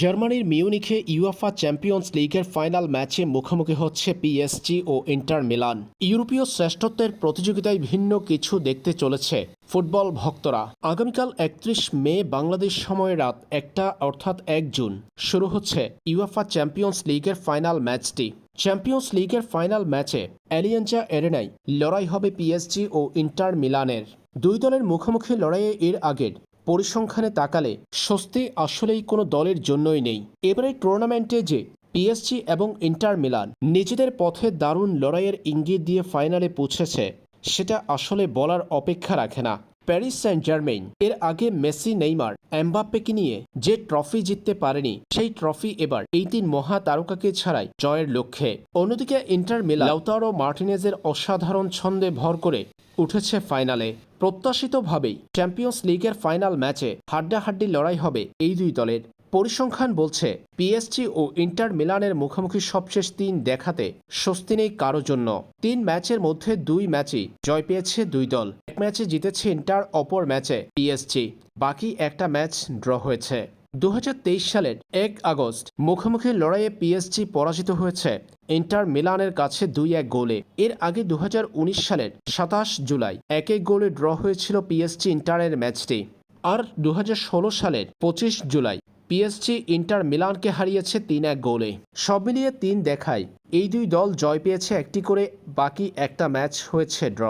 জার্মানির মিউনিখে UEFA champions লিগের ফাইনাল ম্যাচে মুখোমুখি হচ্ছে পিএসজি ও ইন্টার মিলান। ইউরোপীয় শ্রেষ্ঠত্বের প্রতিযোগিতায় ভিন্ন কিছু দেখতে চলেছে ফুটবল ভক্তরা। আগামীকাল একত্রিশ মে বাংলাদেশ সময় রাত একটা অর্থাৎ এক জুন। শুরু হচ্ছে ইউএফা চ্যাম্পিয়ন্স লিগের ফাইনাল ম্যাচটি। চ্যাম্পিয়ন্স লিগের ফাইনাল ম্যাচে অ্যালিয়েঞ্জা এরেনাই লড়াই হবে পিএসজি ও ইন্টার মিলানের। দুই দলের মুখোমুখি লড়াইয়ে এর আগের পরিসংখ্যানে তাকালে স্বস্তি আসলেই কোনো দলের জন্যই নেই। এবারে টুর্নামেন্টে যে পিএসজি এবং ইন্টার মিলান নিজেদের পথে দারুণ লড়াইয়ের ইঙ্গিত দিয়ে ফাইনালে পৌঁছেছে, সেটা আসলে বলার অপেক্ষা রাখে না। প্যারিস সেন্ট জার্মেইন এর আগে মেসি, নেইমার, এমবাপ্পেকে নিয়ে যে ট্রফি জিততে পারেনি, সেই ট্রফি এবার এই তিন মহা তারকাকে ছাড়াই জয়ের লক্ষ্যে। অন্যদিকে ইন্টার মিলান, লাউতারো মার্টিনেজের অসাধারণ ছন্দে ভর করে উঠেছে ফাইনালে। প্রত্যাশিতভাবেই চ্যাম্পিয়ন্স লিগের ফাইনাল ম্যাচে হাড্ডাহাড্ডি লড়াই হবে এই দুই দলের। পরিসংখ্যান বলছে, পিএসজি ও ইন্টার মিলানের মুখোমুখি সবশেষ তিন দেখাতে স্বস্তি নেই কারও জন্য। তিন ম্যাচের মধ্যে দুই ম্যাচই জয় পেয়েছে দুই দল। এক ম্যাচে জিতেছে ইন্টার, অপর ম্যাচে পিএসজি। বাকি একটা ম্যাচ ড্র হয়েছে। দু হাজার তেইশ সালের এক আগস্ট মুখোমুখি লড়াইয়ে পিএসজি পরাজিত হয়েছে ইন্টার মিলানের কাছে দুই এক গোলে। এর আগে দু হাজার উনিশ সালের সাতাশ জুলাই এক এক গোলে ড্র হয়েছিল পিএসজি ইন্টারের ম্যাচটি। আর দু হাজার ষোলো সালের পঁচিশ জুলাই পিএসজি ইন্টার মিলানকে হারিয়েছে তিন এক গোলে। সব মিলিয়ে তিন দেখায় এই দুই দল জয় পেয়েছে একটি করে, বাকি একটা ম্যাচ হয়েছে ড্র।